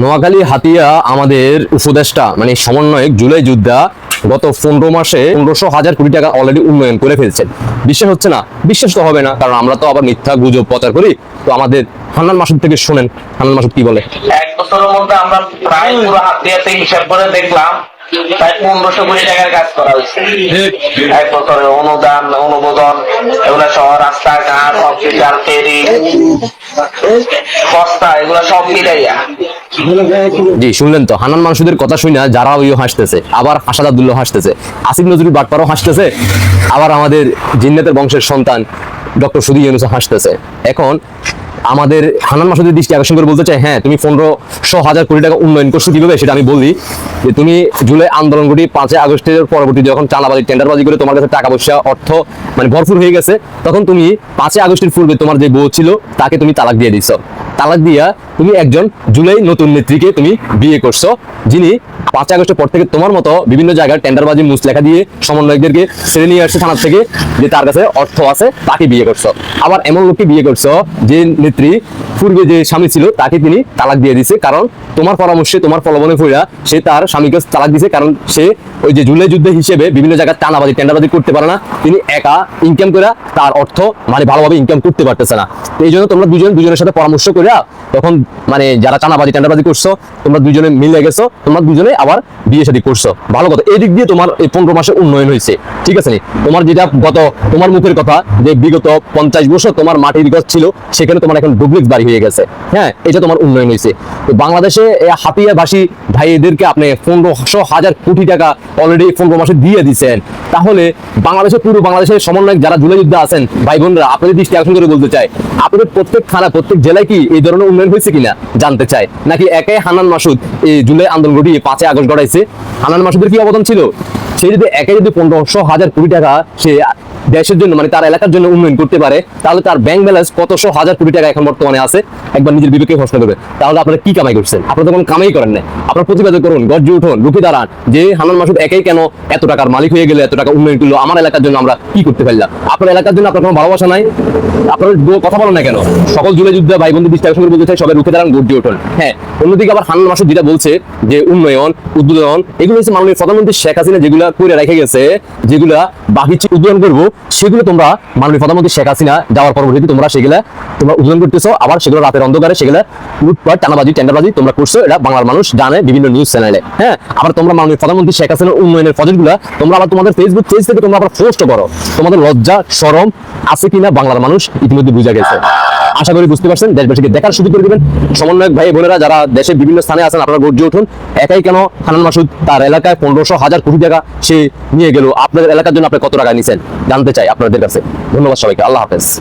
নোয়াখালী হাতিয়া আমাদের উপদেষ্টা মানে সমন্বয়ক জুলাই যোদ্ধা গত পনেরো মাসে পনেরোশো হাজার কোটি টাকা অলরেডি উন্নয়ন করে ফেলছেন। বিশ্বাস হচ্ছে না, বিশ্বাস তো হবে না, কারণ আমরা তো আবার মিথ্যা গুজব প্রচার করি। তো আমাদের হান্নান মাসুদ থেকে শোনেন, হান্নান মাসুদ কি বলে? এক বছরের মধ্যে আমরা প্রায় পুরো হাত দিয়ে হিসাব করে দেখলাম, প্রায় পনেরোশো কোটি টাকার কাজ করা হয়েছে। এক বছরে অনুদান, অনুমোদন, এগুলা সহ রাস্তাঘাট হসপিটাল ফেরি, বস্তা, এগুলা সব মিলাইয়া। জি, শুনলেন তো, হানান মানুষদের কথা শুনে যারা ওইও হাসতেছে, আবার হাসাদ আব্দুল্লাহ হাসতেছে, আসিফ নজরুল বাটপারও হাসতেছে, আবার আমাদের জিন্নাতের বংশের সন্তান ডক্টর সুদী ইউনুস হাসতেছে। এখন আমাদের হান্নান মাসুদের দৃষ্টি আকর্ষণ করে বলতে চাই হ্যাঁ তুমি পনেরোশো হাজার কোটি টাকা উন্নয়ন করছ কীভাবে সেটা আমি বলি, যে তুমি জুলাই আন্দোলন করি পাঁচই আগস্টের পরবর্তী যখন চাঁদাবাজি, টেন্ডারবাজি করে তোমার কাছে টাকা পয়সা, অর্থ মানে ভরপুর হয়ে গেছে, তখন তুমি পাঁচই আগস্টের পূর্বে তোমার যে বউ ছিল, তাকে তুমি তালাক দিয়ে দিছো। তালাক দিয়া তুমি একজন জুলাই নতুন নেত্রীকে তুমি বিয়ে করছ, যিনি পাঁচ আগস্টের পর থেকে তোমার মতো বিভিন্ন জায়গায় টেন্ডারবাজি মুস লেখা দিয়ে সমন্বয়কদেরকে ছেড়ে নিয়ে আসছে থানার থেকে, যে তার কাছে অর্থ আছে, তাকে বিয়ে করছ। আবার এমন লোককে বিয়ে করছ, যে নেত্রী পূর্বে যে স্বামী ছিল, তাকে তিনি তালাক দিয়ে দিছে। কারণ তোমার পরামর্শে, তোমার প্রলোভনে পড়া সে তার স্বামীকে তালাক দিছে। কারণ সে ওই যে জুলাই যুদ্ধ হিসেবে বিভিন্ন জায়গায় টানাবাজি, টেন্ডারবাজি করতে পারে না। তিনি একা ইনকাম করে তার অর্থ মানে ভালোভাবে ইনকাম করতে পারতেছে না। এই জন্য তোমরা দুজন, দুজনের সাথে পরামর্শ করে তখন মানে যারা চানাবাজি টেন্ডারবাজি করছ, তোমরা দুজনে মিলে গেছো, তোমরা দুজনে আবার বিয়ে শাদী করছ। ভালো কথা। এই দিক দিয়ে তোমার এই পনেরো মাসে উন্নয়ন হয়েছে ঠিক আছে তোমার যেটা গত তোমার মুখের কথা, যে বিগত পঞ্চাশ বছর তোমার মাটির গাছ ছিল, সেখানে তোমার এখন ডুপ্লিক্স বাড়ি হয়ে গেছে। হ্যাঁ এটা তোমার উন্নয়ন হয়েছে। তো বাংলাদেশে হাতিয়াবাসী ভাইদেরকে আপনি পনেরোশো হাজার কোটি টাকা অলরেডি পনেরো মাসে দিয়ে দিচ্ছেন। তাহলে বাংলাদেশের, পুরো বাংলাদেশের সমন্বয়ক যারা জুলাই যুদ্ধে আছেন, ভাই বোনরা, আপনাদের দৃষ্টি আকর্ষণ করে বলতে চাই, আপনাদের প্রত্যেক থানা, প্রত্যেক জেলায় কি এই ধরনের উন্নয়ন হয়েছে কিনা জানতে চাই? নাকি একাই হানান মাসুদ এই জুলাই আন্দোলন ঘটিয়ে পাঁচই আগস্ট গড়াইছে? হানান মাসুদের কি অবদান ছিল? সে যদি একে যদি পনেরোশো হাজার কোটি টাকা সে দেশের জন্য মানে তার এলাকার জন্য উন্নয়ন করতে পারে, তাহলে তার ব্যাংক ব্যালেন্স কতশো হাজার কোটি টাকা এখন বর্তমানে আছে? একবার নিজের বিবেকে প্রশ্ন করবে। তাহলে আপনারা কি কামাই করছেন? আপনারা তো কোনো কামাই করেন না আপনারা প্রতিবাদ করুন, গর্জে উঠুন, রুখে দাঁড়ান যে হানান মাসুদ একাই কেন এত টাকার মালিক হয়ে গেলে, এত টাকা উন্নয়ন করল, আমার এলাকার জন্য আমরা কি করতে পারলাম? আপনার এলাকার জন্য আপনার কোনো ভালোবাসা নাই? আপনার কথা বলেন না কেন? সকল জুলে যুদ্ধ ভাই বন্ধু আকর্ষণ করে বলতে চাই, সবাই রুখে দাঁড়ান, গর্জে উঠুন। হ্যাঁ অন্যদিকে আবার হানান মাসুদ যেটা বলছে যে উন্নয়ন, উদ্বোধন, এগুলো হচ্ছে মাননীয় প্রধানমন্ত্রী শেখ হাসিনা যেগুলো করে রেখে গেছে, যেগুলা বাকি উদ্বোধন করব সেগুলো তোমরা মাননীয় প্রধানমন্ত্রী শেখ হাসিনা যাওয়ার পরবর্তীতে তোমরা সেগুলা তোমরা উদ্বোধন করতেছো। আবার সেগুলো রাতের অন্ধকারে সেগুলা লুটপাট, টানাবাজি, টেন্ডারবাজি তোমরা করছ। এটা বাংলার মানুষ জানে বিভিন্ন নিউজ চ্যানেলে হ্যাঁ আবার তোমরা মাননীয় প্রধানমন্ত্রী শেখ হাসিনার উন্নয়নের প্রজেক্টগুলা তোমরা আবার তোমাদের ফেসবুক পেজ থেকে তোমরা আবার পোস্ট করো। তোমাদের লজ্জা শরম আছে কিনা বাংলার মানুষ ইতিমধ্যে বুঝা গেছে। আশা করি বুঝতে পারছেন, দেশবাসীকে দেখার সুযোগ করে দিবেন। সমন্বয়ক ভাই, বোনেরা, যারা দেশের বিভিন্ন স্থানে আছেন, আপনারা গর্জে উঠুন। একাই কেন হানান মাসুদ তার এলাকায় পনেরোশো হাজার কোটি টাকা সে নিয়ে গেল? আপনাদের এলাকার জন্য আপনি কত টাকা নিছেন? জানতে চাই আপনাদের কাছে। ধন্যবাদ সবাইকে। আল্লাহ হাফেজ।